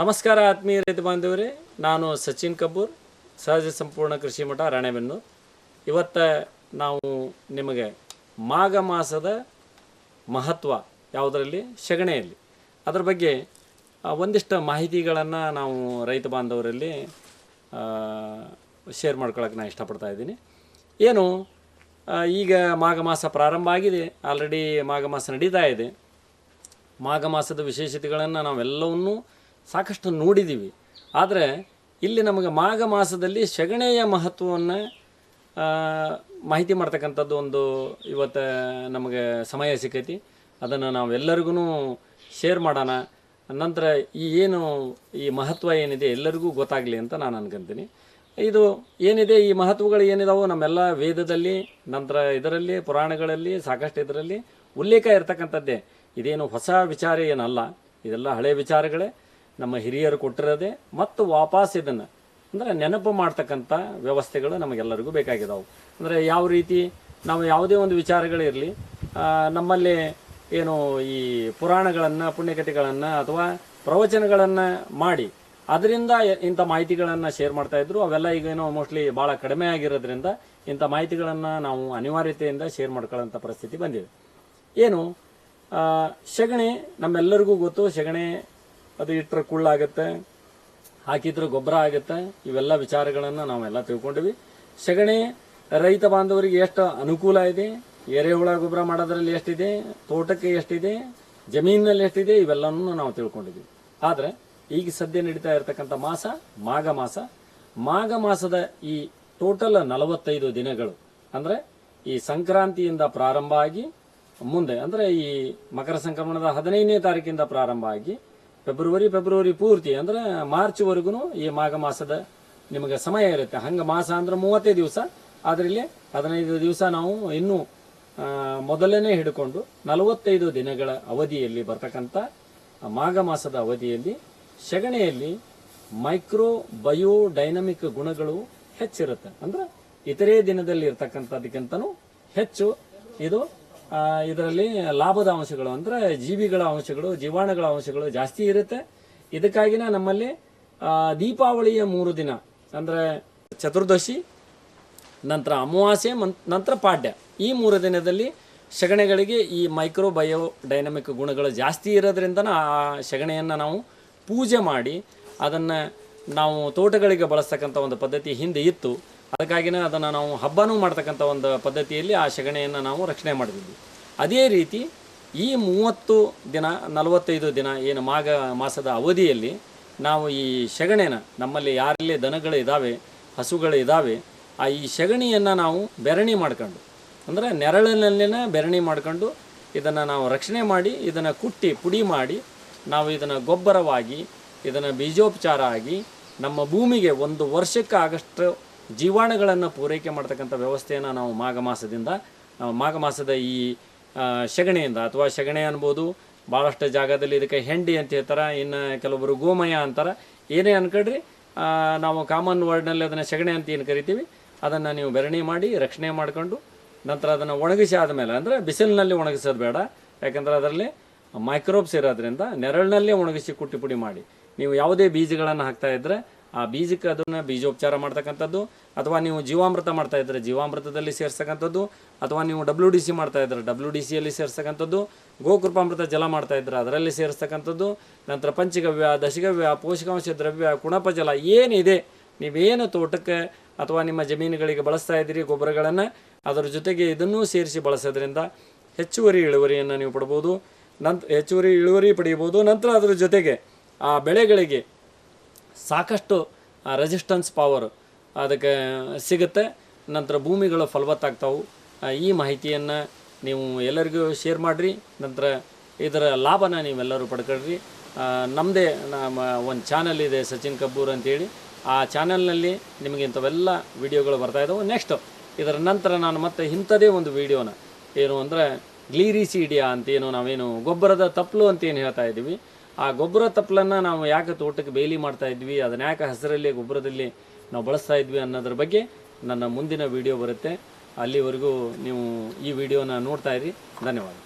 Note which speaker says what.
Speaker 1: ನಮಸ್ಕಾರ ಆತ್ಮೀಯ ರೈತ ಬಾಂಧವರೇ, ನಾನು ಸಚಿನ್ ಕಪೂರ್, ಸಹಜ ಸಂಪೂರ್ಣ ಕೃಷಿ ಮಠ, ರಾಣೆಬೆನ್ನೂರು. ಇವತ್ತು ನಾವು ನಿಮಗೆ ಮಾಘ ಮಾಸದ ಮಹತ್ವ ಯಾವುದರಲ್ಲಿ? ಸೆಗಣೆಯಲ್ಲಿ. ಅದರ ಬಗ್ಗೆ ಒಂದಿಷ್ಟು ಮಾಹಿತಿಗಳನ್ನು ನಾವು ರೈತ ಬಾಂಧವರಲ್ಲಿ ಶೇರ್ ಮಾಡ್ಕೊಳ್ಳೋಕೆ ನಾನು ಇಷ್ಟಪಡ್ತಾ ಇದ್ದೀನಿ. ಏನು ಈಗ ಮಾಘ ಮಾಸ ಪ್ರಾರಂಭ ಆಗಿದೆ ಆಲ್ರೆಡಿ ಮಾಘ ಮಾಸ ನಡೀತಾ ಇದೆ. ಮಾಘ ಮಾಸದ ವಿಶೇಷತೆಗಳನ್ನು ನಾವೆಲ್ಲವನ್ನೂ ಸಾಕಷ್ಟು ನೋಡಿದ್ದೀವಿ ಆದರೆ ಇಲ್ಲಿ ನಮಗೆ ಮಾಘ ಮಾಸದಲ್ಲಿ ಸೆಗಣೆಯ ಮಹತ್ವವನ್ನು ಮಾಹಿತಿ ಮಾಡ್ತಕ್ಕಂಥದ್ದು ಒಂದು ಇವತ್ತು ನಮಗೆ ಸಮಯ ಸಿಕ್ಕೈತಿ. ಅದನ್ನು ನಾವೆಲ್ಲರಿಗೂ ಶೇರ್ ಮಾಡೋಣ. ನಂತರ ಈ ಏನು, ಈ ಮಹತ್ವ ಏನಿದೆ ಎಲ್ಲರಿಗೂ ಗೊತ್ತಾಗಲಿ ಅಂತ ನಾನು ಅನ್ಕೊಂತೀನಿ. ಇದು ಏನಿದೆ, ಈ ಮಹತ್ವಗಳು ಏನಿದಾವೋ ನಮ್ಮೆಲ್ಲ ವೇದದಲ್ಲಿ, ನಂತರ ಇದರಲ್ಲಿ, ಪುರಾಣಗಳಲ್ಲಿ, ಸಾಕಷ್ಟು ಇದರಲ್ಲಿ ಉಲ್ಲೇಖ ಇರತಕ್ಕಂಥದ್ದೇ. ಇದೇನು ಹೊಸ ವಿಚಾರ ಏನಲ್ಲ. ಇದೆಲ್ಲ ಹಳೆ ವಿಚಾರಗಳೇ. ನಮ್ಮ ಹಿರಿಯರು ಕೊಟ್ಟಿರೋದೆ ಮತ್ತು ವಾಪಸ್ ಇದನ್ನು, ಅಂದರೆ ನೆನಪು ಮಾಡ್ತಕ್ಕಂಥ ವ್ಯವಸ್ಥೆಗಳು ನಮಗೆಲ್ಲರಿಗೂ ಬೇಕಾಗಿದ್ದಾವೆ ಅಂದರೆ ಯಾವ ರೀತಿ ನಾವು ಯಾವುದೇ ಒಂದು ವಿಚಾರಗಳಿರಲಿ ನಮ್ಮಲ್ಲಿ ಏನು ಈ ಪುರಾಣಗಳನ್ನು, ಪುಣ್ಯಕಥೆಗಳನ್ನು ಅಥವಾ ಪ್ರವಚನಗಳನ್ನು ಮಾಡಿ, ಅದರಿಂದ ಇಂಥ ಮಾಹಿತಿಗಳನ್ನು ಶೇರ್ ಮಾಡ್ತಾ ಇದ್ರು. ಅವೆಲ್ಲ ಈಗ ಏನೋ ಮೋಸ್ಟ್ಲಿ ಭಾಳ ಕಡಿಮೆ ಆಗಿರೋದ್ರಿಂದ ಇಂಥ ಮಾಹಿತಿಗಳನ್ನು ನಾವು ಅನಿವಾರ್ಯತೆಯಿಂದ ಶೇರ್ ಮಾಡ್ಕೊಳ್ಳೋಂಥ ಪರಿಸ್ಥಿತಿ ಬಂದಿದೆ. ಏನು ಸಗಣಿ ನಮ್ಮೆಲ್ಲರಿಗೂ ಗೊತ್ತು. ಸಗಣಿ ಅದು ಇಟ್ಟರೆ ಕುಳ್ಳಾಗತ್ತೆ ಹಾಕಿದ್ರೆ ಗೊಬ್ಬರ ಆಗುತ್ತೆ, ಇವೆಲ್ಲ ವಿಚಾರಗಳನ್ನು ನಾವೆಲ್ಲ ತಿಳ್ಕೊಂಡಿವಿ. ಸೆಗಣಿ, ರೈತ ಬಾಂಧವರಿಗೆ ಎಷ್ಟು ಅನುಕೂಲ ಇದೆ ಎರೆಹುಳ ಗೊಬ್ಬರ ಮಾಡೋದ್ರಲ್ಲಿ ಎಷ್ಟಿದೆ, ತೋಟಕ್ಕೆ ಎಷ್ಟಿದೆ, ಜಮೀನಿನಲ್ಲಿ ಎಷ್ಟಿದೆ, ಇವೆಲ್ಲನೂ ನಾವು ತಿಳ್ಕೊಂಡಿದ್ವಿ. ಆದರೆ, ಈಗ ಸದ್ಯ ನಡೀತಾ ಇರತಕ್ಕಂಥ ಮಾಸ, ಮಾಘ ಮಾಸ. ಮಾಘ ಮಾಸದ ಈ ಟೋಟಲ್ ನಲವತ್ತೈದು ದಿನಗಳು, ಅಂದರೆ ಈ ಸಂಕ್ರಾಂತಿಯಿಂದ ಪ್ರಾರಂಭ ಆಗಿ, ಮುಂದೆ, ಅಂದರೆ ಈ ಮಕರ ಸಂಕ್ರಮಣದ ಹದಿನೈದನೇ ತಾರೀಕಿಂದ ಪ್ರಾರಂಭ ಆಗಿ ಫೆಬ್ರವರಿ ಫೆಬ್ರವರಿ ಪೂರ್ತಿ ಅಂದರೆ ಮಾರ್ಚ್ವರೆಗೂ ಈ ಮಾಘ ಮಾಸದ ನಿಮಗೆ ಸಮಯ ಇರುತ್ತೆ. ಹಂಗೆ ಮಾಸ ಅಂದ್ರೆ ಮೂವತ್ತೇ ದಿವಸ. ಅದರಲ್ಲಿ ಹದಿನೈದು ದಿವಸ ನಾವು ಇನ್ನೂ ಮೊದಲನೇ ಹಿಡ್ಕೊಂಡು ನಲವತ್ತೈದು ದಿನಗಳ ಅವಧಿಯಲ್ಲಿ ಬರ್ತಕ್ಕಂಥ ಮಾಘ ಮಾಸದ ಅವಧಿಯಲ್ಲಿ ಸಗಣಿಯಲ್ಲಿ ಮೈಕ್ರೋ ಬಯೋ ಡೈನಮಿಕ್ ಗುಣಗಳು ಹೆಚ್ಚಿರುತ್ತೆ. ಅಂದ್ರೆ ಇತರೆ ದಿನದಲ್ಲಿ ಇರ್ತಕ್ಕಂಥದಕ್ಕಿಂತನೂ ಹೆಚ್ಚು. ಇದು ಇದರಲ್ಲಿ ಲಾಭದ ಅಂಶಗಳು ಅಂದ್ರೆ ಜೀವಿಗಳ ಅಂಶಗಳು, ಜೀವಾಣುಗಳ ಅಂಶಗಳು ಜಾಸ್ತಿ ಇರುತ್ತೆ. ಇದಕ್ಕಾಗಿನ ನಮ್ಮಲ್ಲಿ ದೀಪಾವಳಿಯ ಮೂರು ದಿನ ಅಂದ್ರೆ ಚತುರ್ದಶಿ, ನಂತರ ಅಮಾವಾಸ್ಯೆ, ಮನ್- ನಂತರ ಪಾಡ್ಯ. ಈ ಮೂರು ದಿನದಲ್ಲಿ ಸಗಣಿಗಳಿಗೆ ಈ ಮೈಕ್ರೋ ಬಯೋ ಡೈನಮಿಕ್ ಗುಣಗಳು ಜಾಸ್ತಿ ಇರೋದ್ರಿಂದ ಆ ಸಗಣಿಯನ್ನು ನಾವು ಪೂಜೆ ಮಾಡಿ ಅದನ್ನು ನಾವು ತೋಟಗಳಿಗೆ ಬಳಸ್ತಕ್ಕಂಥ ಒಂದು ಪದ್ಧತಿ ಹಿಂದೆ ಇತ್ತು. ಅದಕ್ಕಾಗಿನೇ ಅದನ್ನು ನಾವು ಹಬ್ಬನೂ ಮಾಡ್ತಕ್ಕಂಥ ಒಂದು ಪದ್ಧತಿಯಲ್ಲಿ ಆ ಸಗಣಿಯನ್ನು ನಾವು ರಕ್ಷಣೆ ಮಾಡಿದ್ವಿ. ಅದೇ ರೀತಿ ಈ ಮೂವತ್ತು ದಿನ, ನಲವತ್ತೈದು ದಿನ ಏನು ಮಾಘ ಮಾಸದ ಅವಧಿಯಲ್ಲಿ ನಾವು ಈ ಸಗಣಿನ ನಮ್ಮಲ್ಲಿ ಯಾರಲ್ಲಿ ದನಗಳು ಇದ್ದಾವೆ ಹಸುಗಳು ಇದ್ದಾವೆ ಆ ಈ ಸಗಣಿಯನ್ನು ನಾವು ಬೆರಣಿ ಮಾಡ್ಕೊಂಡು, ಅಂದರೆ ನೆರಳಿನಲ್ಲಿನ ಬೆರಣಿ ಮಾಡ್ಕೊಂಡು ಇದನ್ನು ನಾವು ರಕ್ಷಣೆ ಮಾಡಿ, ಇದನ್ನು ಕುಟ್ಟಿ, ಪುಡಿ ಮಾಡಿ, ನಾವು ಇದನ್ನು ಗೊಬ್ಬರವಾಗಿ, ಇದನ್ನು ಬೀಜೋಪಚಾರ ಆಗಿ ನಮ್ಮ ಭೂಮಿಗೆ ಒಂದು ವರ್ಷಕ್ಕೆ ಆಗಷ್ಟು ಜೀವಾಣುಗಳನ್ನು ಪೂರೈಕೆ ಮಾಡ್ತಕ್ಕಂಥ ವ್ಯವಸ್ಥೆಯನ್ನು ನಾವು ಮಾಘ ಮಾಸದಿಂದ ಮಾಘ ಮಾಸದ ಈ ಸೆಗಣಿಯಿಂದ ಅಥವಾ ಸಗಣಿ ಅನ್ಬೋದು ಭಾಳಷ್ಟು ಜಾಗದಲ್ಲಿ ಇದಕ್ಕೆ ಹೆಂಡಿ ಅಂತ ಹೇಳ್ತಾರೆ, ಇನ್ನು ಕೆಲವೊಬ್ಬರು ಗೋಮಯ ಅಂತಾರೆ. ಏನೇ ಅನ್ಕೊಳ್ರಿ ನಾವು ಕಾಮನ್ ವರ್ಡ್ನಲ್ಲಿ ಅದನ್ನು ಸಗಣಿ ಅಂತ ಏನು ಕರಿತೀವಿ, ಅದನ್ನು ನೀವು ಬೆರಣಿ ಮಾಡಿ, ರಕ್ಷಣೆ ಮಾಡ್ಕೊಂಡು, ನಂತರ ಅದನ್ನು ಒಣಗಿಸಿ ಆದಮೇಲೆ, ಅಂದರೆ ಬಿಸಿಲಿನಲ್ಲಿ ಒಣಗಿಸೋದು ಬೇಡ, ಯಾಕಂದ್ರೆ ಅದರಲ್ಲಿ ಮೈಕ್ರೋಬ್ಸ್ ಇರೋದ್ರಿಂದ ನೆರಳಿನಲ್ಲೇ ಒಣಗಿಸಿ ಕುಟ್ಟಿ ಪುಡಿ ಮಾಡಿ. ನೀವು ಯಾವುದೇ ಬೀಜಗಳನ್ನು ಹಾಕ್ತಾ ಆ ಬೀಜಕ್ಕೆ ಅದನ್ನು ಬೀಜೋಪಚಾರ ಮಾಡ್ತಕ್ಕಂಥದ್ದು, ಅಥವಾ ನೀವು ಜೀವಾಮೃತ ಮಾಡ್ತಾ ಇದ್ದರೆ ಜೀವಾಮೃತದಲ್ಲಿ ಸೇರಿಸ್ತಕ್ಕಂಥದ್ದು ಅಥವಾ ನೀವು ಡಬ್ಲ್ಯೂ ಡಿ ಸಿ ಮಾಡ್ತಾ ಇದ್ದರೆ ಡಬ್ಲ್ಯೂ ಡಿ ಸಿಯಲ್ಲಿ ಸೇರಿಸ್ತಕ್ಕಂಥದ್ದು ಗೋಕೃಪಾಮೃತ ಜಲ ಮಾಡ್ತಾ ಇದ್ದರೆ ಅದರಲ್ಲಿ ಸೇರಿಸ್ತಕ್ಕಂಥದ್ದು ನಂತರ ಪಂಚಗವ್ಯ, ದಶಗವ್ಯ, ಪೋಷಕಾಂಶ ದ್ರವ್ಯ, ಕುಣಪ ಜಲ ಏನಿದೆ, ನೀವೇನು ತೋಟಕ್ಕೆ ಅಥವಾ ನಿಮ್ಮ ಜಮೀನುಗಳಿಗೆ ಬಳಸ್ತಾ ಇದ್ದೀರಿ ಗೊಬ್ಬರಗಳನ್ನು, ಅದರ ಜೊತೆಗೆ ಇದನ್ನೂ ಸೇರಿಸಿ ಬಳಸೋದ್ರಿಂದ ಹೆಚ್ಚುವರಿ ಇಳುವರಿಯನ್ನು ನೀವು ಪಡ್ಬೋದು ನಂತರ ಹೆಚ್ಚುವರಿ ಇಳುವರಿ ಪಡೆಯಬಹುದು ನಂತರ ಅದರ ಜೊತೆಗೆ ಆ ಬೆಳೆಗಳಿಗೆ ಸಾಕಷ್ಟು ರೆಸಿಸ್ಟೆನ್ಸ್ ಪವರ್ ಅದಕ್ಕೆ ಸಿಗುತ್ತೆ. ನಂತರ ಭೂಮಿಗಳು ಫಲವತ್ತಾಗ್ತಾವೆ. ಈ ಮಾಹಿತಿಯನ್ನು ನೀವು ಎಲ್ಲರಿಗೂ ಶೇರ್ ಮಾಡಿರಿ. ನಂತರ ಇದರ ಲಾಭನ ನೀವೆಲ್ಲರೂ ಪಡ್ಕೊಳ್ರಿ. ನಮ್ಮದೇ ನಮ್ಮ ಒಂದು ಚಾನಲ್ ಇದೆ ಸಚಿನ್ ಕಬ್ಬೂರ್ ಅಂತೇಳಿ. ಆ ಚಾನಲ್ನಲ್ಲಿ ನಿಮಗೆ ಇಂಥವೆಲ್ಲ ವಿಡಿಯೋಗಳು ಬರ್ತಾ ಇದ್ದಾವೆ ನೆಕ್ಸ್ಟ್ ಇದರ ನಂತರ ನಾನು ಮತ್ತೆ ಇಂಥದೇ ಒಂದು ವಿಡಿಯೋನ. ಏನು ಅಂದರೆ ಗ್ಲೀರಿಸಿಡಿಯಾ ಅಂತೇನು ನಾವೇನು ಗೊಬ್ಬರದ ತಪ್ಪಲು ಅಂತ ಏನು ಹೇಳ್ತಾ ಇದ್ದೀವಿ. ಆ ಗೊಬ್ಬರ ತಪ್ಪಲನ್ನು ನಾವು ಯಾಕೆ ತೋಟಕ್ಕೆ ಬೇಲಿ ಮಾಡ್ತಾ ಇದ್ವಿ, ಅದನ್ನ ಯಾಕೆ ಹಸಿರಲ್ಲಿ ಗೊಬ್ಬರದಲ್ಲಿ ನಾವು ಬಳಸ್ತಾ ಇದ್ವಿ ಅನ್ನೋದ್ರ ಬಗ್ಗೆ ನನ್ನ ಮುಂದಿನ ವಿಡಿಯೋ ಬರುತ್ತೆ. ಅಲ್ಲಿವರೆಗೂ ನೀವು ಈ ವಿಡಿಯೋನ ನೋಡ್ತಾ ಇರಿ. ಧನ್ಯವಾದ.